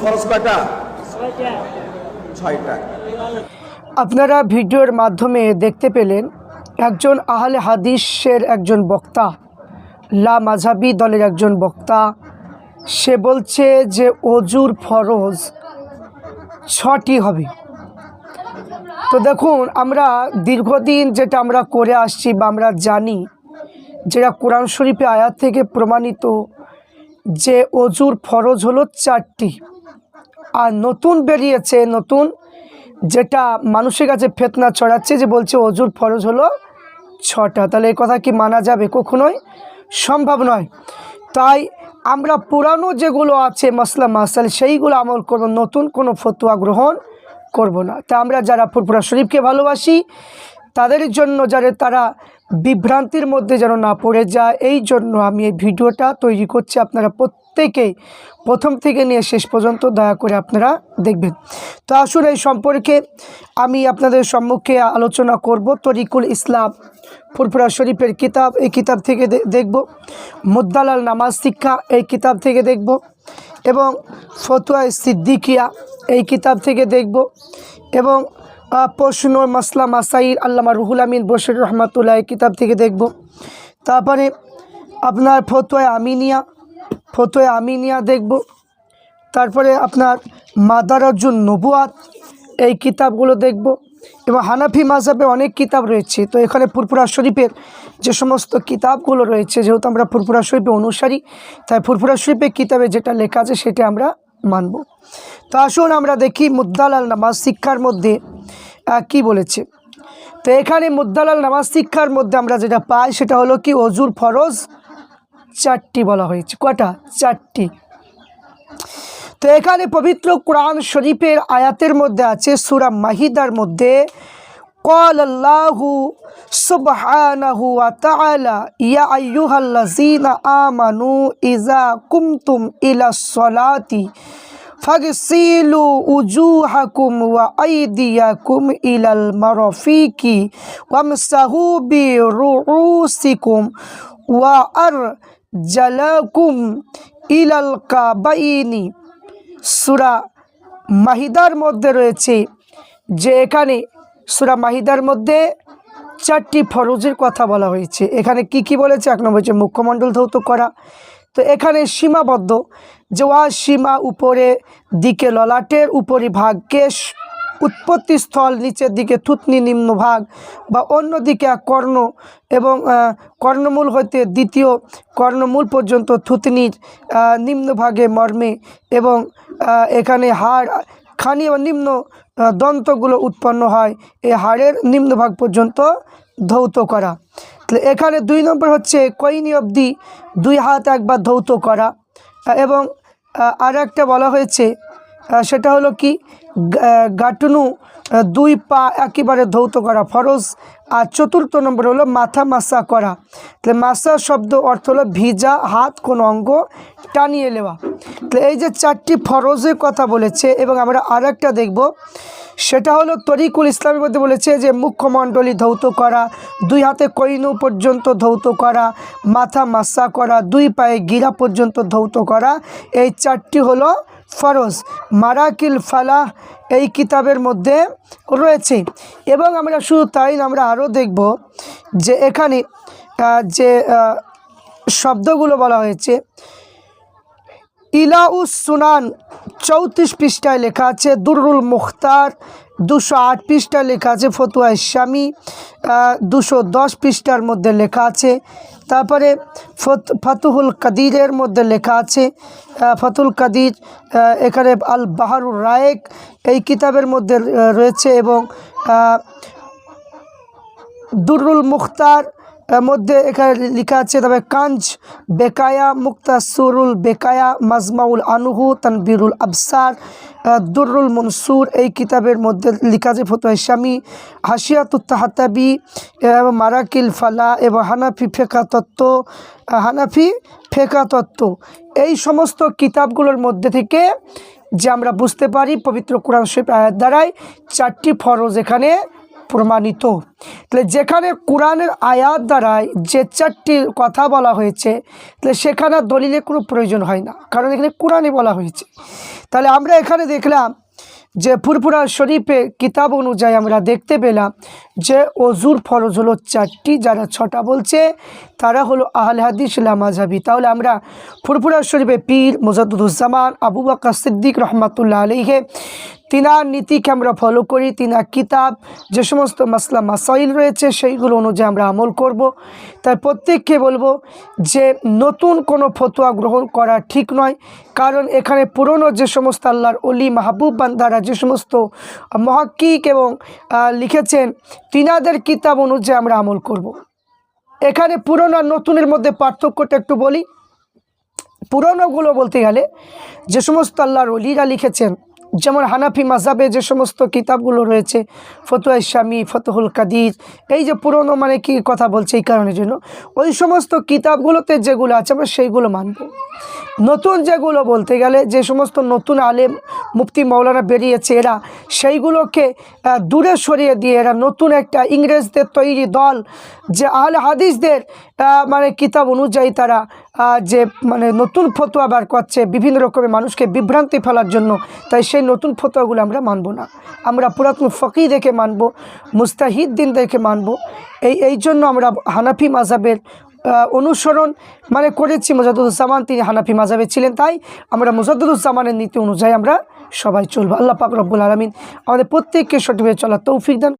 ফরজ কয়টা? ছয়টা। আপনারা ভিডিওর মাধ্যমে দেখতে পেলেন একজন আহলে হাদিসের একজন বক্তা লা মাঝাবি দলের একজন বক্তা। সে বলছে যে অজুর ফরজ ছটি হবে। তো দেখুন আমরা দীর্ঘদিন যেটা আমরা করে আসছি বা আমরা জানি যেটা কোরআন শরীফে আয়াত থেকে প্রমাণিত যে অজুর ফরজ হলো চারটি। আর নতুন বেরিয়েছে, নতুন যেটা মানুষের কাছে ফেতনা ছড়াচ্ছে যে বলছে অজুর ফরজ হলো ছটা। তাহলে এই কথা কি মানা যাবে? কখনোই সম্ভব নয়। তাই আমরা পুরানো যেগুলো আছে মশলা মাসাল সেইগুলো আমল করব, নতুন কোনো ফতুয়া গ্রহণ করব না। তা আমরা যারা ফুরফুরা শরীফকে ভালোবাসি, তাদের জন্য যারা তারা বিভ্রান্তির মধ্যে যেন না পড়ে যায়, এই জন্য আমি এই ভিডিওটা তৈরি করছি। আপনারা প্রত্যেকেই প্রথম থেকে নিয়ে শেষ পর্যন্ত দয়া করে আপনারা দেখবেন। তো আসুন এই সম্পর্কে আমি আপনাদের সম্মুখে আলোচনা করব। তরিকুল ইসলাম ফুরফুরা শরীফের কিতাব, এই কিতাব থেকে দেখব। মুদ্দালাল নামাজ শিক্ষা, এই কিতাব থেকে দেখব। এবং ফতুয়া সিদ্দিকিয়া, এই কিতাব থেকে দেখব। এবং প্রশ্ন, মাসলা, মাসাইল, আল্লামা রুহুল আমিন বশির রহমাতুল্লাহ এই কিতাব থেকে দেখব। তারপরে আপনার ফতোয়া আমিনিয়া ফতোয়া আমিনিয়া দেখব। তারপরে আপনার মাদারাজুন নবুয়াত, এই কিতাবগুলো দেখব। এবং হানাফি মাজাবে অনেক কিতাব রয়েছে। তো এখানে ফুরফুরা শরীফের যে সমস্ত কিতাবগুলো রয়েছে, যেহেতু আমরা ফুরফুরা শরীফে অনুসারী, তাই ফুরফুরা শরীফের কিতাবে যেটা লেখা আছে, সেটা আমরা মানব। তো আসুন আমরা দেখি মুদ্দালাল নামাজ শিক্ষার মধ্যে কি বলেছে। তো এখানে মুদ্দালাল নামাজ শিক্ষার মধ্যে আমরা যেটা পাই, সেটা হলো কি, অজুর ফরজ চারটি বলা হয়েছে কটা চারটি তো এখানে পবিত্র কোরআন শরীফের আয়াতের মধ্যে আছে সুরা মাহিদার মধ্যে قال الله سبحانه وتعالى يا أيها الذين آمنوا إذا قمتم إلى الصلاة فاغسلوا وجوهكم وأيديكم إلى المرافق وامسحوا برؤوسكم وأرجلكم জালাকুম ইলাল কাবাইনি। সুরা মাহিদার মধ্যে রয়েছে যে এখানে সুরা মাহিদার মধ্যে চারটি ফরজের কথা বলা হয়েছে। এখানে কি কি বলেছে? এক নম্বর হচ্ছে মুখ্যমণ্ডল ধৌত করা। তো এখানে সীমাবদ্ধ যে ওয়া সীমা উপরে, দিকে ললাটের উপরি ভাগকে স- উৎপত্তি স্থল নিচের দিকে থুতনি নিম্ন ভাগ বা অন্য দিকে এক কর্ণ এবং কর্ণমূল হইতে দ্বিতীয় কর্ণমূল পর্যন্ত থুতনির আহ, নিম্ন ভাগে মর্মে এবং এখানে হাড় ও নিম্ন দন্তগুলো উৎপন্ন হয় এই হাড়ের নিম্ন ভাগ পর্যন্ত ধৌত করা। তাহলে এখানে দুই নম্বর হচ্ছে কৈনি অবধি দুই হাত একবার ধৌত করা। এবং আর একটা বলা হয়েছে সেটা হলো কি গাঁটুনু দুই পা একেবারে ধৌত করা ফরজ, আর চতুর্থ নম্বর হলো মাথা মাসা করা। তাহলে মাসা শব্দ অর্থ হলো ভিজা, হাত, কোনো অঙ্গ টানিয়ে নেওয়া। তাহলে এই যে চারটি ফরজের কথা বলেছে, এবং আমরা আর একটা দেখব, সেটা হলো তরিকুল ইসলামের মধ্যে বলেছে যে মুখ্যমণ্ডলী ধৌত করা, দুই হাতে কৈনু পর্যন্ত ধৌত করা, মাথা মাসা করা, দুই পায়ে গিরা পর্যন্ত ধৌত করা, এই চারটি হলো ফরজ। মারাকিল ফালাহ এই কিতাবের মধ্যে রয়েছে। এবং আমরা শুধু তাই আমরা আরও দেখব যে এখানে যে শব্দগুলো বলা হয়েছে, ইলাউস সুনান চৌত্রিশ পৃষ্ঠায় লেখা আছে, দুরুল মুখতার দুশো আট পৃষ্ঠা লেখা আছে, ফতুয়া ইসামি দুশো দশ পৃষ্ঠার মধ্যে লেখা আছে। তারপরে ফত, ফাতুহুল কাদিরের মধ্যে লেখা আছে ফাতুল কাদির এখানে আল বাহারুর রায়েক এই কিতাবের মধ্যে রয়েছে এবং দুরুল মুখতার মধ্যে এখানে লেখা আছে, তবে কাঞ্জ, বেকায়া, মুক্তাসুরুল বেকায়া, মাজমাউল আনুহু, তানবিরুল আবসার দুরুল মনসুর, এই কিতাবের মধ্যে লেখা আছে ফতুয়া ইসলামী হাসিয়াতুত তাহাতাবি, এবং মারাকিল ফালা, এবং হানাফি ফেকা তত্ত্ব হানাফি ফেকা তত্ত্ব। এই সমস্ত কিতাবগুলোর মধ্যে থেকে যে আমরা বুঝতে পারি পবিত্র কোরআন শরীফ আয়াত দ্বারাই চারটি ফরজ এখানে প্রমাণিত। তাহলে যেখানে কোরআনের আয়াত দ্বারায় যে চারটি কথা বলা হয়েছে, তাহলে সেখানে দলিলের কোনো প্রয়োজন হয় না, কারণ এখানে কোরআনে বলা হয়েছে। তাহলে আমরা এখানে দেখলাম যে ফুরফুরা শরীফে কিতাব অনুযায়ী আমরা দেখতে পেলাম যে অজুর ফরজ হলো চারটি, যারা ছটা বলছে, তারা হলো আহলে হাদিস লামাজাবি তাহলে আমরা ফুরফুরা শরীফে পীর মুজাদুজ্জামান আবু বাক্কা সিদ্দিক রহমাতুল্লাহ আলহে তিনার নীতিকে আমরা ফলো করি তিনার কিতাব, যে সমস্ত মাসলা মাসাইল রয়েছে, সেইগুলো অনুযায়ী আমরা আমল করব। তাই প্রত্যেককে বলব যে নতুন কোনো ফতোয়া গ্রহণ করা ঠিক নয়। কারণ এখানে পুরনো যে সমস্ত আল্লাহর অলি মাহবুব বান্দারা যে সমস্ত মহাক্কিক এবং লিখেছেন, তিনাদের কিতাব অনুযায়ী আমরা আমল করব। এখানে পুরনো আর নতুনের মধ্যে পার্থক্যটা একটু বলি। পুরনোগুলো বলতে গেলে যে সমস্ত আল্লাহর অলিরা লিখেছেন যেমন হানাফি মাজাবে যে সমস্ত কিতাবগুলো রয়েছে, ফতুয়া ইসলামী, ফতহুল কাদির, এই যে পুরনো মানে কি কথা বলছে এই কারণের জন্য, ওই সমস্ত কিতাবগুলোতে যেগুলো আছে আমরা সেইগুলো মানব। নতুন যেগুলো বলতে গেলে যে সমস্ত নতুন আলেম, মুফতি মৌলানা বেরিয়েছে, এরা সেইগুলোকে দূরে সরিয়ে দিয়ে এরা নতুন একটা ইংরেজদের তৈরি দল, যে আল হাদিসদের মানে কিতাব অনুযায়ী তারা যে মানে নতুন ফতোয়া বার করছে, বিভিন্ন রকমের মানুষকে বিভ্রান্তি ফেলার জন্য, তাই সেই নতুন ফতোয়াগুলো আমরা মানব না। আমরা পুরাতন ফকি দেখে মানব মুস্তাহিদ দিন দেখে মানব। এই এই জন্য আমরা হানাফি মাজাবের অনুসরণ মানে করেছি। মুজাদুজ্জামান তিনি হানাফি মাজাবে ছিলেন, তাই আমরা মুজাদুজ্জামানের নীতি অনুযায়ী আমরা সবাই চলবো। আল্লাহ পাক রব্বুল আলমিন আমাদের প্রত্যেককে সঠিকভাবে চলার তৌফিক দান।